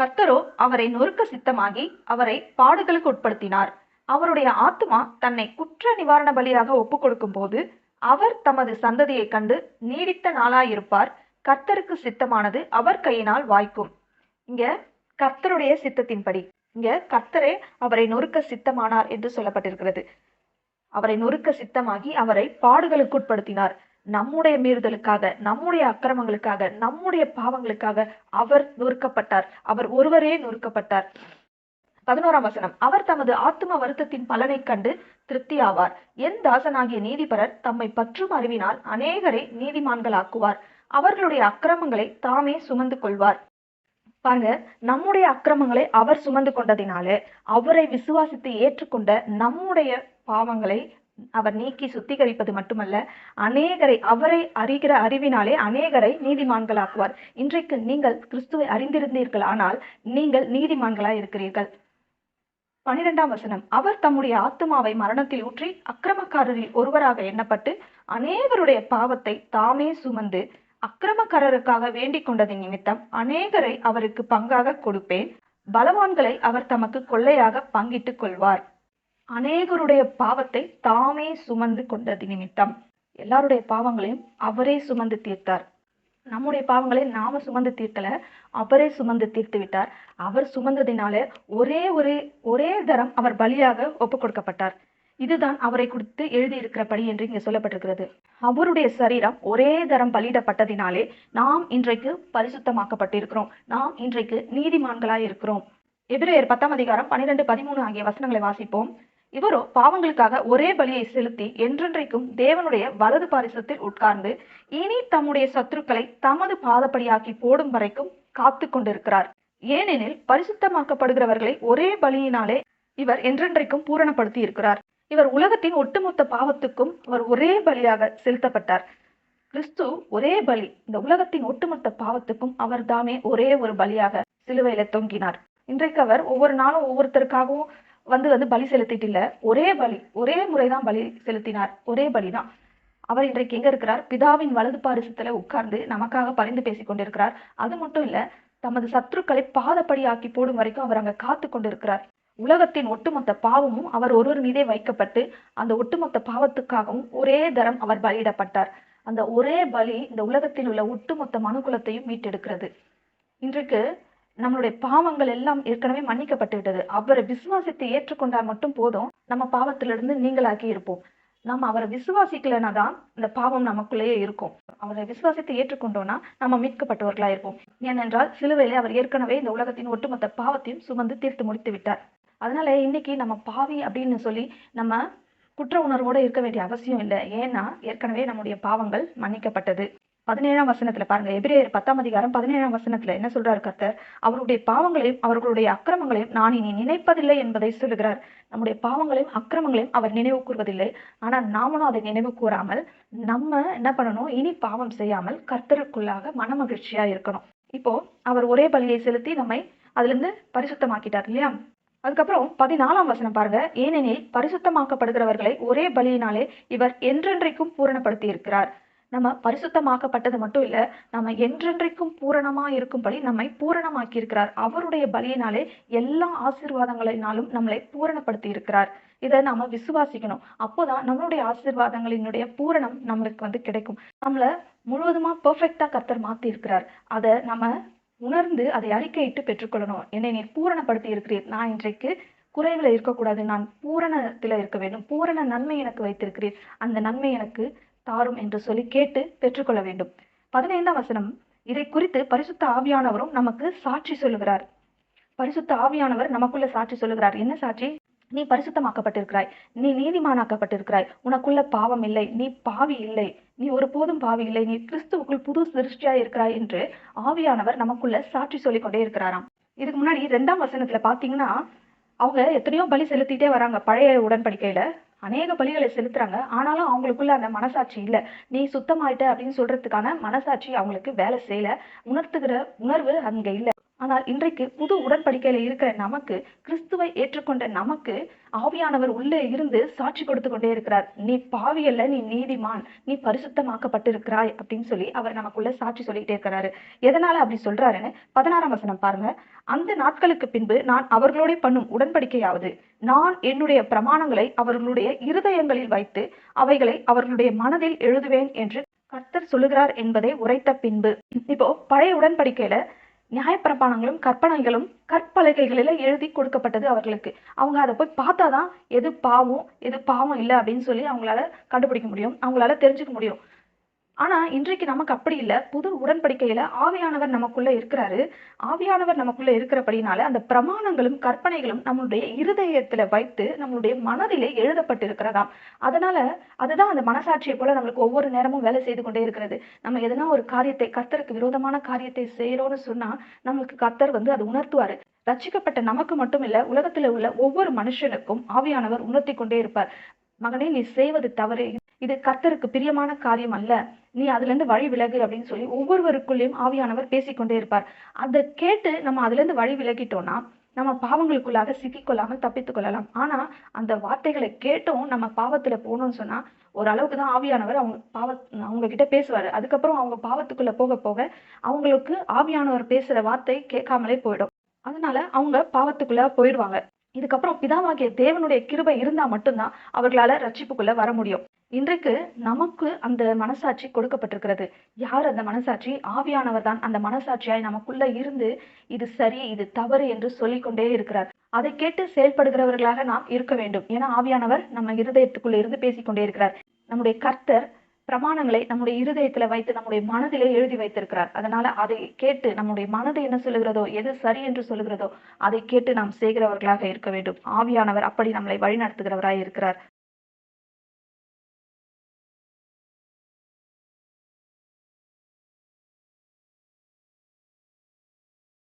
கர்த்தரோ அவரை நொறுக்க சித்தமாகி அவரை பாடுகளுக்கு உட்படுத்தினார். அவருடைய ஆத்மா தன்னை குற்ற நிவாரண பலியாக ஒப்பு கொடுக்கும் போது அவர் தமது சந்ததியை கண்டு நீடித்த நாளாயிருப்பார். கர்த்தருக்கு சித்தமானது அவர் கையினால் வாய்க்கும். இங்க கர்த்தருடைய சித்தத்தின்படி இங்க கர்த்தரே அவரை நொறுக்க சித்தமானார் என்று சொல்லப்பட்டிருக்கிறது. அவரை நொறுக்க சித்தமாகி அவரை பாடுகளுக்கு உட்படுத்தினார். நம்முடைய மீறுதலுக்காக நம்முடைய அக்கிரமங்களுக்காக நம்முடைய பாவங்களுக்காக அவர் நொறுக்கப்பட்டார். அவர் ஒருவரே நொறுக்கப்பட்டார். பதினோராம் வசனம். அவர் தமது ஆத்தும வருத்தத்தின் பலனை கண்டு திருப்தி ஆவார். என் தாசனாகிய நீதிபரர் தம்மை பற்றும் அறிவினால் அநேகரை நீதிமான்களாக்குவார். அவர்களுடைய அக்கிரமங்களை தாமே சுமந்து கொள்வார். பாருங்க நம்முடைய அக்கிரமங்களை அவர் சுமந்து கொண்டதினாலே அவரை விசுவாசித்து ஏற்றுக்கொண்ட நம்முடைய பாவங்களை அவர் நீக்கி சுத்திகரிப்பது மட்டுமல்ல அநேகரை அவரை அறிகிற அறிவினாலே அநேகரை நீதிமான்களாக்குவார். இன்றைக்கு நீங்கள் கிறிஸ்துவை அறிந்திருந்தீர்கள் ஆனால் நீங்கள் நீதிமான்களாய் இருக்கிறீர்கள். பனிரெண்டாம் வசனம் அவர் தம்முடைய ஆத்துமாவை மரணத்தில் ஊற்றி அக்கிரமக்காரரில் ஒருவராக எண்ணப்பட்டு அநேகருடைய பாவத்தை தாமே சுமந்து அக்கிரமக்காரருக்காக வேண்டிக் கொண்டதின் நிமித்தம் அநேகரை அவருக்கு பங்காக கொடுப்பேன். பலவான்களை அவர் தமக்கு கொள்ளையாக பங்கிட்டுக் கொள்வார். அநேகருடைய பாவத்தை தாமே சுமந்து கொண்டது நிமித்தம். எல்லாருடைய பாவங்களையும் அவரே சுமந்து தீர்த்தார். நம்முடைய பாவங்களை நாம சுமந்து தீர்க்கல அவரே சுமந்து தீர்த்து விட்டார். அவர் சுமந்ததினாலே ஒரே ஒரு ஒரே தரம் அவர் பலியாக ஒப்பு கொடுக்கப்பட்டார். இதுதான் அவரை குறித்து எழுதியிருக்கிறபடி என்று இங்கே சொல்லப்பட்டிருக்கிறது. அவருடைய சரீரம் ஒரே தரம் பலியிடப்பட்டதினாலே நாம் இன்றைக்கு பரிசுத்தமாக்கப்பட்டிருக்கிறோம். நாம் இன்றைக்கு நீதிமான்களாய் இருக்கிறோம் எபிரேயர் பத்தாம் அதிகாரம் பன்னிரெண்டு பதிமூணு ஆகிய வசனங்களை வாசிப்போம். இவரோ பாவங்களுக்காக ஒரே பலியை செலுத்தி என்றென்றைக்கும் தேவனுடைய வலது பாரிசத்தில் உட்கார்ந்து இனி தம்முடைய சத்துருக்களை தமது பாதப்படியாக்கி போடும் வரைக்கும் காத்து கொண்டிருக்கிறார். ஏனெனில் பரிசுத்தமாக்கப்படுகிறவர்களை ஒரே பலியினாலே இவர் என்றென்றைக்கும் பூரணப்படுத்தி இருக்கிறார். இவர் உலகத்தின் ஒட்டுமொத்த பாவத்துக்கும் அவர் ஒரே பலியாக செலுத்தப்பட்டார். கிறிஸ்து ஒரே பலி இந்த உலகத்தின் ஒட்டுமொத்த பாவத்துக்கும் அவர் தாமே ஒரே ஒரு பலியாக சிலுவையில தொங்கினார். இன்றைக்கு அவர் ஒவ்வொரு நாளும் ஒவ்வொருத்தருக்காகவும் வந்து வந்து பலி செலுத்திட்டு இல்ல ஒரே பலி ஒரே முறைதான் பலி செலுத்தினார். ஒரே பலிதான். அவர் இன்றைக்கு எங்க இருக்கிறார்? பிதாவின் வலது பாரிசத்துல உட்கார்ந்து நமக்காக பரிந்து பேசிக் கொண்டிருக்கிறார். அது மட்டும் இல்ல தமது சத்துருக்களை பாதப்படியாக்கி போடும் வரைக்கும் அவர் அங்க காத்து கொண்டிருக்கிறார். உலகத்தின் ஒட்டுமொத்த பாவமும் அவர் ஒருவர் மீதே வைக்கப்பட்டு அந்த ஒட்டுமொத்த பாவத்துக்காகவும் ஒரே தரம் அவர் பலியிடப்பட்டார். அந்த ஒரே பலி இந்த உலகத்தில் உள்ள ஒட்டுமொத்த மனுகுலத்தையும் மீட்டெடுக்கிறது. இன்றைக்கு நம்மளுடைய பாவங்கள் எல்லாம் ஏற்கனவே மன்னிக்கப்பட்டு விட்டது அவரை விசுவாசித்து ஏற்றுக்கொண்டால் மட்டும் போதும். நம்ம பாவத்திலிருந்து நீங்களாக்கி இருப்போம். நம்ம அவரை விசுவாசிக்கலைன்னா தான் இந்த பாவம் நமக்குள்ளேயே இருக்கும். அவரை விசுவாசித்து ஏற்றுக்கொண்டோம்னா நம்ம மீட்கப்பட்டவர்களா இருப்போம். ஏனென்றால் சிலுவையிலே அவர் ஏற்கனவே இந்த உலகத்தின் ஒட்டுமொத்த பாவத்தையும் சுமந்து தீர்த்து முடித்து விட்டார். அதனால இன்னைக்கு நம்ம பாவி அப்படின்னு சொல்லி நம்ம குற்ற உணர்வோடு இருக்க வேண்டிய அவசியம் இல்லை. ஏன்னா ஏற்கனவே நம்முடைய பாவங்கள் மன்னிக்கப்பட்டது. பதினேழாம் வசனத்துல பாருங்க எபிரேயர் பத்தாம் அதிகாரம் பதினேழாம் வசனத்துல என்ன சொல்றாரு கர்த்தர்? அவருடைய பாவங்களையும் அவர்களுடைய அக்கிரமங்களையும் நான் இனி நினைப்பதில்லை என்பதை சொல்லுகிறார். நம்முடைய பாவங்களையும் அக்கிரமங்களையும் அவர் நினைவு கூறுவதில்லை ஆனா நாமளும் அதை நினைவு கூறாமல் நம்ம என்ன பண்ணணும்? இனி பாவம் செய்யாமல் கர்த்தருக்குள்ளாக மனமகிழ்ச்சியா இருக்கணும். இப்போ அவர் ஒரே பலியை செலுத்தி நம்மை அதுல இருந்து பரிசுத்தமாக்கிட்டார் இல்லையா? அதுக்கப்புறம் பதினாலாம் வசனம் பாருங்க ஏனெனில் பரிசுத்தமாக்கப்படுகிறவர்களை ஒரே பலியினாலே இவர் என்றென்றைக்கும் பூரணப்படுத்தி இருக்கிறார். நம்ம பரிசுத்தமாக்கப்பட்டது மட்டும் இல்ல நம்ம என்றென்றைக்கும் பூரணமா இருக்கும்படி நம்மை பூரணமாக்கி இருக்கிறார் அவருடைய பலியினாலே எல்லா ஆசீர்வாதங்களினாலும் நம்மளை பூரணப்படுத்தி இருக்கிறார் இதை நாம விசுவாசிக்கணும். அப்போதான் நம்மளுடைய ஆசீர்வாதங்களினுடைய பூரணம் நம்மளுக்கு வந்து கிடைக்கும். நம்மள முழுவதுமா பெர்ஃபெக்டா கர்த்தர் மாத்தி இருக்கிறார் அதை நம்ம உணர்ந்து அதை அறிக்கையிட்டு பெற்றுக்கொள்ளணும். என்னை நீர் பூரணப்படுத்தி இருக்கிறீர் நான் இன்றைக்கு குறைகளை இருக்கக்கூடாது. நான் பூரணத்துல இருக்க வேண்டும். பூரண நன்மை எனக்கு வைத்திருக்கிறீர். அந்த நன்மை எனக்கு தாரும் என்று சொல்லி கேட்டு பெற்றுக்கொள்ள வேண்டும். பதினைந்தாம் வசனம் இதை குறித்து பரிசுத்த ஆவியானவரும் நமக்கு சாட்சி சொல்லுகிறார். பரிசுத்த ஆவியானவர் நமக்குள்ள சாட்சி சொல்லுகிறார். என்ன சாட்சி? நீ பரிசுத்தமாக்கப்பட்டிருக்கிறாய். நீ நீதிமானாக்கப்பட்டிருக்கிறாய். உனக்குள்ள பாவம் இல்லை. நீ பாவி இல்லை. நீ ஒருபோதும் பாவி இல்லை. நீ கிறிஸ்துவுக்குள் புது சிருஷ்டியா இருக்கிறாய் என்று ஆவியானவர் நமக்குள்ள சாட்சி சொல்லிக் கொண்டே இருக்கிறாராம். இதுக்கு முன்னாடி ரெண்டாம் வசனத்துல பாத்தீங்கன்னா அவங்க எத்தனையோ பலி செலுத்திட்டே வராங்க பழைய உடன்படிக்கையில. அநேக பலிகளை செலுத்துறாங்க. ஆனாலும் அவங்களுக்குள்ள அந்த மனசாட்சி இல்ல. நீ சுத்தமாயிட்ட அப்படின்னு சொல்றதுக்கான மனசாட்சி அவங்களுக்கு வேலை செய்யல. உணர்த்துகிற உணர்வு அங்க இல்ல. ஆனால் இன்றைக்கு புது உடன்படிக்கையில இருக்கிற நமக்கு கிறிஸ்துவை ஏற்றுக்கொண்ட நமக்கு ஆவியானவர் உள்ளே இருந்து சாட்சி கொடுத்து கொண்டே இருக்கிறார். நீ பாவியல்ல நீ நீதிமான் நீ பரிசுத்தமாக்கப்பட்டிருக்கிறாய் அப்படின்னு சொல்லி அவர் நமக்குள்ள சாட்சி சொல்லிட்டே இருக்கிறாரு. எதனால அப்படி சொல்றாருன்னு பதினாறாம் வசனம் பாருங்க. அந்த நாட்களுக்கு பின்பு நான் அவர்களோட பண்ணும் உடன்படிக்கையாவது நான் என்னுடைய பிரமாணங்களை அவர்களுடைய இருதயங்களில் வைத்து அவைகளை அவர்களுடைய மனதில் எழுதுவேன் என்று கர்த்தர் சொல்லுகிறார் என்பதை உரைத்த பின்பு. இப்போ பழைய உடன்படிக்கையில நியாயப்பிரமாணங்களும் கற்பனைகளும் கற்பலகைகளில் எழுதி கொடுக்கப்பட்டது அவர்களுக்கு. அவங்க அதை போய் பார்த்தாதான் எது பாவம் எது பாவம் இல்லை அப்படின்னு சொல்லி அவங்களால கண்டுபிடிக்க முடியும். அவங்களால தெரிஞ்சுக்க முடியும். ஆனா இன்றைக்கு நமக்கு அப்படி இல்லை. புது உடன்படிக்கையில ஆவியானவர் நமக்குள்ள இருக்கிறாரு. ஆவியானவர் நமக்குள்ள இருக்கிறபடினால அந்த பிரமாணங்களும் கற்பனைகளும் நம்மளுடைய இருதயத்துல வைத்து நம்மளுடைய மனதிலே எழுதப்பட்டிருக்கிறதாம். அதனால அதுதான் அந்த மனசாட்சியை போல நம்மளுக்கு ஒவ்வொரு நேரமும் வேலை செய்து கொண்டே இருக்கிறது. நம்ம எதனா ஒரு காரியத்தை கர்த்தருக்கு விரோதமான காரியத்தை செய்யறோம்னு சொன்னா நம்மளுக்கு கர்த்தர் வந்து அது உணர்த்துவாரு. ரச்சிக்கப்பட்ட நமக்கு மட்டும் இல்ல உலகத்துல உள்ள ஒவ்வொரு மனுஷனுக்கும் ஆவியானவர் உணர்த்தி கொண்டே இருப்பார். மகனே நீ செய்வது தவறு. இது கர்த்தருக்கு பிரியமான காரியம் அல்ல. நீ அதுல இருந்து வழி விலகு அப்படின்னு சொல்லி ஒவ்வொருவருக்குள்ளேயும் ஆவியானவர் பேசிக்கொண்டே இருப்பார். அதை கேட்டு நம்ம அதுல இருந்து வழி விலகிட்டோம்னா நம்ம பாவங்களுக்குள்ளாக சிக்கிக்கொள்ளாமல் தப்பித்துக் கொள்ளலாம். ஆனா அந்த வார்த்தைகளை கேட்டும் நம்ம பாவத்துல போகணும்னு சொன்னா ஒரு அளவுக்கு தான் ஆவியானவர் அவங்க பாவ அவங்க கிட்ட பேசுவாரு. அதுக்கப்புறம் அவங்க பாவத்துக்குள்ள போக போக அவங்களுக்கு ஆவியானவர் பேசுற வார்த்தை கேட்காமலே போயிடும். அதனால அவங்க பாவத்துக்குள்ள போயிடுவாங்க. இதுக்கப்புறம் பிதாவாகிய தேவனுடைய கிருபை இருந்தா மட்டும்தான் அவர்களால ரட்சிப்புக்குள்ள வர முடியும். இன்றைக்கு நமக்கு அந்த மனசாட்சி கொடுக்கப்பட்டிருக்கிறது. யார் அந்த மனசாட்சி? ஆவியானவர் தான் அந்த மனசாட்சியாய் நமக்குள்ள இருந்து இது சரி இது தவறு என்று சொல்லிக்கொண்டே இருக்கிறார். அதை கேட்டு செயல்படுகிறவர்களாக நாம் இருக்க வேண்டும். ஏன்னா ஆவியானவர் நம்ம இருதயத்துக்குள்ள இருந்து பேசிக்கொண்டே இருக்கிறார். நம்முடைய கர்த்தர் பிரமாணங்களை நம்முடைய இருதயத்துல வைத்து நம்முடைய மனதிலே எழுதி வைத்திருக்கிறார். அதனால அதை கேட்டு நம்முடைய மனது என்ன சொல்லுகிறதோ எது சரி என்று சொல்லுகிறதோ அதை கேட்டு நாம் செய்கிறவர்களாக இருக்க வேண்டும். ஆவியானவர் அப்படி நம்மளை வழிநடத்துகிறவராய் இருக்கிறார்.